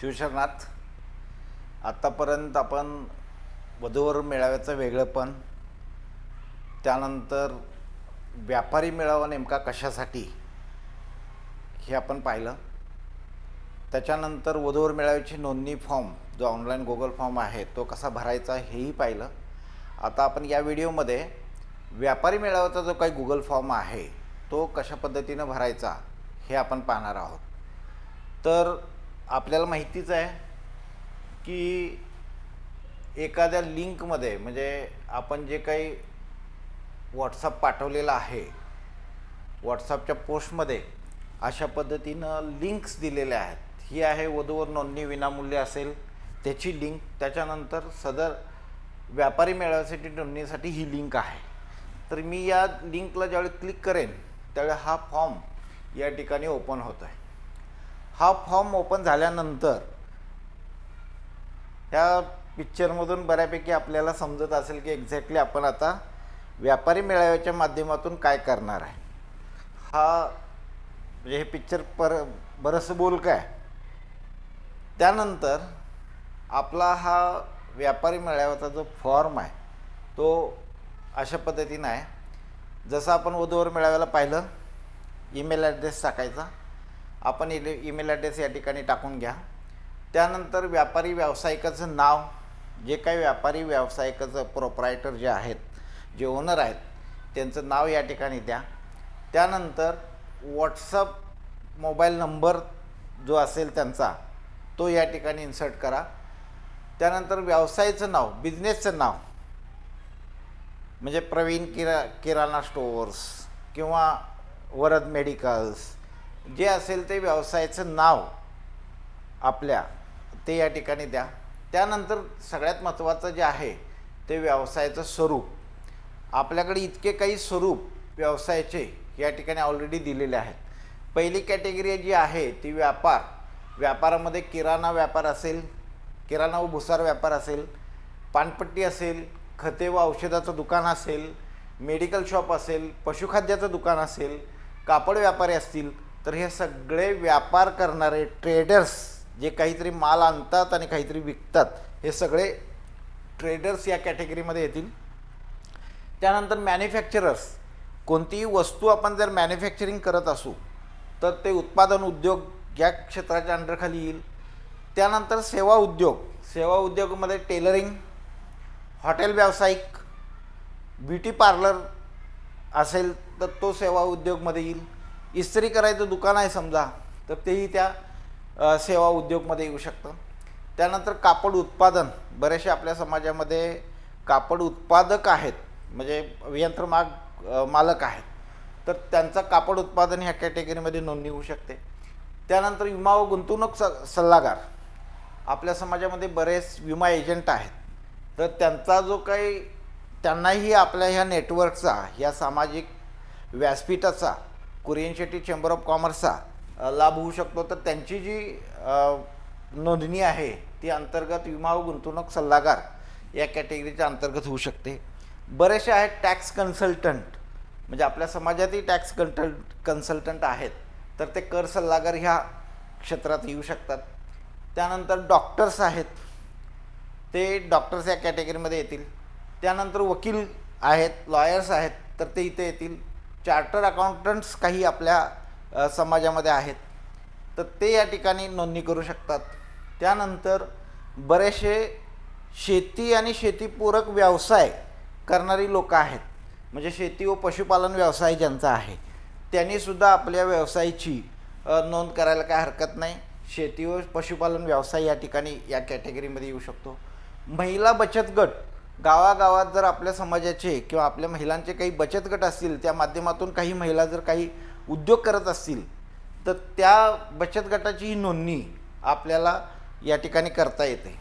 शिवशरणात आत्तापर्यंत आपण वधूवर मेळाव्याचं वेगळंपण त्यानंतर व्यापारी मेळावा नेमका कशासाठी हे आपण पाहिलं. त्याच्यानंतर वधूवर मेळाव्याची नोंदणी फॉर्म जो ऑनलाईन गुगल फॉर्म आहे तो कसा भरायचा हेही पाहिलं. आता आपण या व्हिडिओमध्ये व्यापारी मेळाव्याचा जो काही गुगल फॉर्म आहे तो कशा पद्धतीनं भरायचा हे आपण पाहणार आहोत. तर आपल्याला माहितीच आहे की एखाद्या लिंकमध्ये म्हणजे आपण जे काही व्हॉट्सअप पाठवलेलं आहे व्हॉट्सअपच्या पोस्टमध्ये अशा पद्धतीनं लिंक्स दिलेल्या आहेत. ही आहे वधूवर नोंदणी विनामूल्य असेल त्याची लिंक त्याच्यानंतर सदर व्यापारी मेळाव्यासाठी नोंदणीसाठी ही लिंक आहे. तर मी या लिंकला ज्यावेळी क्लिक करेन त्यावेळी हा फॉर्म या ठिकाणी ओपन होत आहे हा फॉर्म ओपन झाल्यानंतर ह्या पिक्चरमधून बऱ्यापैकी आपल्याला समजत असेल की एक्झॅक्टली आपण आता व्यापारी मेळाव्याच्या माध्यमातून काय करणार आहे. हा म्हणजे हे पिक्चर पर बरंच बोल काय त्यानंतर आपला हा व्यापारी मेळाव्याचा जो फॉर्म आहे तो अशा पद्धतीनं आहे. जसं आपण वधूवर मेळाव्याला पाहिलं ईमेल ॲड्रेस टाकायचा. आपण इले ईमेल ॲड्रेस या ठिकाणी टाकून घ्या. त्यानंतर व्यापारी व्यावसायिकाचं नाव जे काही व्यापारी व्यावसायिकाचं प्रोप्रायटर जे आहेत जे ओनर आहेत त्यांचं नाव या ठिकाणी द्या. त्यानंतर व्हॉट्सअप मोबाईल नंबर जो असेल त्यांचा तो या ठिकाणी इन्सर्ट करा. त्यानंतर व्यवसायाचं नाव बिझनेसचं नाव म्हणजे प्रवीण किरा किराणा स्टोअर्स किंवा वरद मेडिकल्स जे असेल ते व्यवसायाचं नाव आपल्या ते या ठिकाणी द्या. त्यानंतर सगळ्यात महत्त्वाचं जे आहे ते व्यवसायाचं स्वरूप. आपल्याकडे इतके काही स्वरूप व्यवसायाचे या ठिकाणी ऑलरेडी दिलेले आहेत. पहिली कॅटेगरी जी आहे ती व्यापार. व्यापारामध्ये किराणा व्यापार असेल किराणा व भुसार व्यापार असेल पानपट्टी असेल खते व औषधाचं दुकान असेल मेडिकल शॉप असेल पशुखाद्याचं दुकान असेल कापड व्यापारी असतील तर हे सगळे व्यापार करणारे ट्रेडर्स जे काहीतरी माल आणतात आणि काहीतरी विकतात हे सगळे ट्रेडर्स या कॅटेगरीमध्ये येतील. त्यानंतर मॅन्युफॅक्चरर्स कोणतीही वस्तू आपण जर मॅन्युफॅक्चरिंग करत असू तर ते उत्पादन उद्योग या क्षेत्राच्या अंडरखाली येईल. त्यानंतर सेवा उद्योग सेवा उद्योगामध्ये टेलरिंग हॉटेल व्यावसायिक ब्युटी पार्लर असेल तर तो सेवा उद्योगमध्ये येईल. इस्त्री करायचं दुकान आहे समजा तर तेही त्या सेवा उद्योगमध्ये येऊ शकतं. त्यानंतर कापड उत्पादन. बरेचसे आपल्या समाजामध्ये कापड उत्पादक आहेत म्हणजे यंत्रमाग मालक आहेत. तर त्यांचा कापड उत्पादन ह्या कॅटेगरीमध्ये नोंदणी होऊ शकते. त्यानंतर विमा व गुंतवणूक स सल्लागार. आपल्या समाजामध्ये बरेच विमा एजंट आहेत. तर त्यांचा जो काही त्यांनाही आपल्या ह्या नेटवर्कचा ह्या सामाजिक व्यासपीठाचा कुरियन शेट्टी चेंबर ऑफ कॉमर्सचा लाभ होऊ शकतो. तर त्यांची जी नोंदणी आहे ती अंतर्गत विमा व गुंतवणूक सल्लागार या कॅटेगरीच्या अंतर्गत होऊ शकते. बरेचसे आहेत टॅक्स कन्सल्टंट म्हणजे आपल्या समाजातही टॅक्स कंटल कन्सल्टंट आहेत. तर ते कर सल्लागार ह्या क्षेत्रात येऊ शकतात. त्यानंतर डॉक्टर्स आहेत. ते डॉक्टर्स या कॅटेगरीमध्ये येतील. त्यानंतर वकील आहेत लॉयर्स आहेत तर ते इथे येतील. चार्टर अकाउंटंट्स काही आपल्या समाजामध्ये आहेत. तर ते या ठिकाणी नोंदणी करू शकतात. त्यानंतर बरेचसे शेती आणि शेतीपूरक व्यवसाय करणारी लोकं आहेत. म्हणजे शेती व पशुपालन व्यवसाय ज्यांचा आहे त्यांनीसुद्धा आपल्या व्यवसायाची नोंद करायला काय हरकत नाही. शेती व पशुपालन व्यवसाय या ठिकाणी या कॅटेगरीमध्ये येऊ शकतो. महिला बचत गट गावागावात जर आपल्या समाजाचे किंवा आपल्या महिलांचे काही बचत गट असतील त्या माध्यमातून काही महिला जर काही उद्योग करत असतील तर त्या बचत गटाची ही नोंदणी आपल्याला या ठिकाणी करता येते.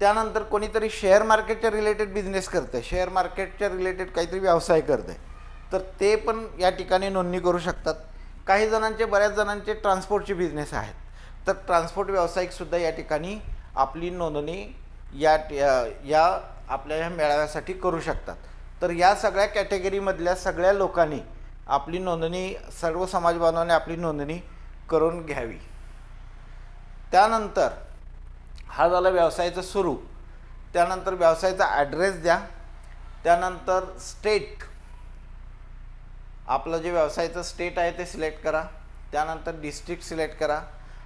त्यानंतर कोणीतरी शेअर मार्केटच्या रिलेटेड बिझनेस करतं शेअर मार्केटच्या रिलेटेड काहीतरी व्यवसाय करतं तर ते पण या ठिकाणी नोंदणी करू शकतात. काही जणांचे बऱ्याच जणांचे ट्रान्सपोर्टचे बिझनेस आहेत तर ट्रान्सपोर्ट व्यावसायिकसुद्धा या ठिकाणी आपली नोंदणी या या आपल्या ह्या मेळाव्यासाठी करू शकतात. तर या सगळ्या कॅटेगरीमधल्या सगळ्या लोकांनी आपली नोंदणी सर्व समाजबांधवाने आपली नोंदणी करून घ्यावी. त्यानंतर हा झाला व्यवसायाचं स्वरूप त्यानंतर व्यवसायाचा ॲड्रेस द्या. त्यानंतर स्टेट आपलं जे व्यवसायाचं स्टेट आहे ते सिलेक्ट करा. त्यानंतर डिस्ट्रिक्ट सिलेक्ट करा.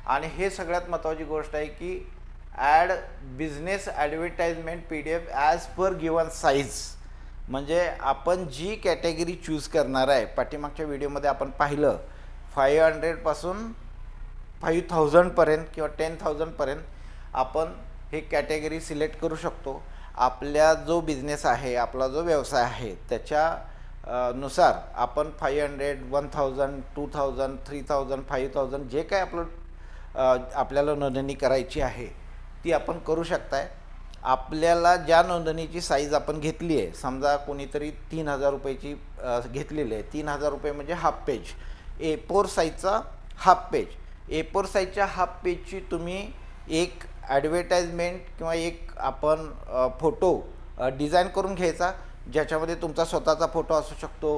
आणि हे सगळ्यात महत्त्वाची गोष्ट आहे की ad business advertisement P D F as per given size म्हणजे आपण जी कॅटेगरी चूज करणार आहे पाठीमागच्या व्हिडिओमध्ये आपण पाहिलं फाईव्ह हंड्रेडपासून फाईव्ह थाउजंडपर्यंत किंवा टेन थाउजंडपर्यंत आपण हे कॅटेगरी सिलेक्ट करू शकतो. आपल्या जो बिझनेस आहे आपला जो व्यवसाय आहे त्याच्या नुसार आपण five hundred one thousand two thousand three thousand five thousand जे काय आपलं आपल्याला नोंदणी करायची आहे ती आपण करू शकताय. आपल्याला ज्या नोंदणीची साईज आपण घेतली आहे समजा कोणीतरी तीन हजार रुपयाची घेतलेली आहे. तीन हजार रुपये म्हणजे हाफ पेज ए फोर साईजचा हाफ पेज ए फोर साईजच्या हाफ पेजची तुम्ही एक ॲडव्हर्टाइजमेंट किंवा एक आपण फोटो डिझाईन करून घ्यायचा. ज्याच्यामध्ये तुमचा स्वतःचा फोटो असू शकतो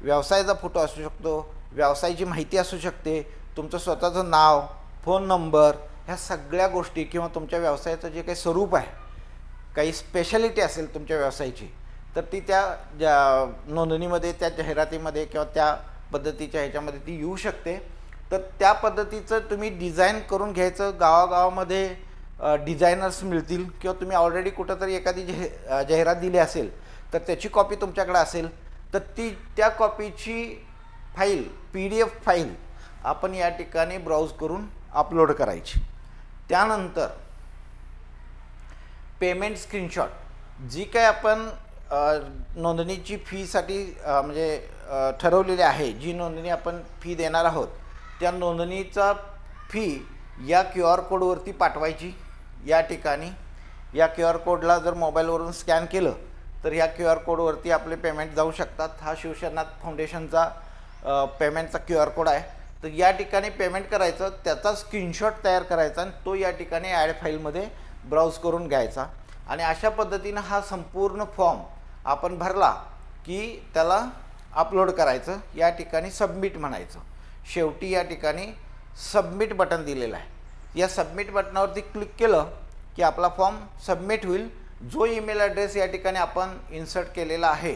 व्यवसायाचा फोटो असू शकतो व्यवसायाची माहिती असू शकते तुमचं स्वतःचं नाव फोन नंबर ह्या सगळ्या गोष्टी किंवा तुमच्या व्यवसायाचं जे काही स्वरूप आहे काही स्पेशालिटी असेल तुमच्या व्यवसायाची तर ती त्या ज्या नोंदणीमध्ये त्या जाहिरातीमध्ये किंवा त्या पद्धतीच्या ह्याच्यामध्ये ती येऊ शकते. तर त्या पद्धतीचं तुम्ही डिझाईन करून घ्यायचं. गावागावामध्ये डिझायनर्स मिळतील किंवा तुम्ही ऑलरेडी कुठंतरी एखादी जाहि जाहिरात दिली असेल तर त्याची कॉपी तुमच्याकडे असेल तर ती त्या कॉपीची file P D F file आपण या ठिकाणी ब्राउज करून अपलोड करायची. त्यानंतर पेमेंट स्क्रीनशॉट जी काय आपण नोंदणीची फीसाठी म्हणजे ठरवलेली आहे जी नोंदणी आपण फी देणार आहोत त्या नोंदणीचा फी या क्यू आर कोडवरती पाठवायची या ठिकाणी. या क्यू आर कोडला जर मोबाईलवरून स्कॅन केलं तर ह्या क्यू आर कोडवरती आपले पेमेंट जाऊ शकतात. हा शिवसेना फाउंडेशनचा पेमेंटचा क्यू आर कोड आहे. तर या ठिकाणी पेमेंट करायचं त्याचा स्क्रीनशॉट तयार करायचा आणि तो या ठिकाणी ॲड फाईलमध्ये ब्राउज करून घ्यायचा. आणि अशा पद्धतीनं हा संपूर्ण फॉर्म आपण भरला की त्याला अपलोड करायचं या ठिकाणी सबमिट म्हणायचं. शेवटी या ठिकाणी सबमिट बटन दिलेलं आहे. या सबमिट बटनावरती क्लिक केलं की आपला फॉर्म सबमिट होईल. जो ईमेल ॲड्रेस या ठिकाणी आपण इन्सर्ट केलेला आहे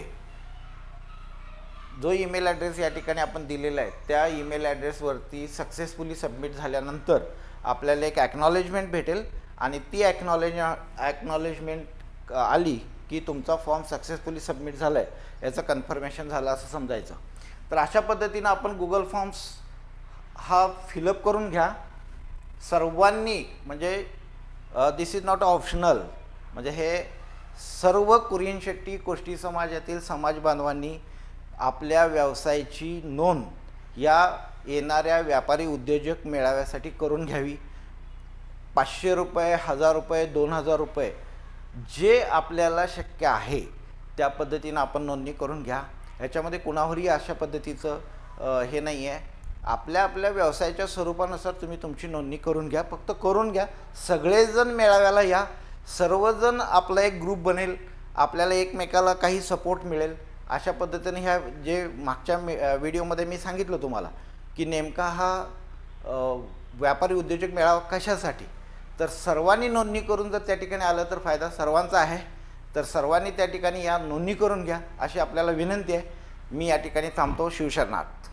जो ईमेल ॲड्रेस या ठिकाणी आपण दिलेला आहे त्या ईमेल ॲड्रेसवरती सक्सेसफुली सबमिट झाल्यानंतर आपल्याला एक ॲक्नॉलेजमेंट भेटेल आणि ती ॲक्नॉलेज ॲक्नॉलेजमेंट आली की तुमचा फॉर्म सक्सेसफुली सबमिट झाला आहे याचं कन्फर्मेशन झालं असं समजायचं. तर अशा पद्धतीनं आपण गुगल फॉर्म्स हा फिलअप करून घ्या. सर्वांनी म्हणजे दिस इज नॉट ऑप्शनल म्हणजे हे सर्व कुरियन शेट्टी कोष्टी समाजातील समाज बांधवांनी आपल्या व्यवसायाची नोंद या येणाऱ्या व्यापारी उद्योजक मेळाव्यासाठी करून घ्यावी. पाचशे रुपये हजार रुपये दोन हजार रुपये जे आपल्याला शक्य आहे त्या पद्धतीनं आपण नोंदणी करून घ्या. ह्याच्यामध्ये कुणावरही अशा पद्धतीचं हे नाही आहे आपल्या आपल्या व्यवसायाच्या स्वरूपानुसार तुम्ही तुमची नोंदणी करून घ्या. फक्त करून घ्या. सगळेजण मेळाव्याला या. सर्वजण आपला एक ग्रुप बनेल. आपल्याला एकमेकाला काही सपोर्ट मिळेल. अशा पद्धतीने ह्या जे मागच्या व्हिडिओमध्ये मी सांगितलं तुम्हाला की नेमका हा व्यापारी उद्योजक मेळावा कशासाठी? तर सर्वांनी नोंदणी करून जर त्या ठिकाणी आलं तर फायदा सर्वांचा आहे. तर सर्वांनी त्या ठिकाणी या नोंदणी करून घ्या अशी आपल्याला विनंती आहे. मी या ठिकाणी थांबतो. शिवशरनाथ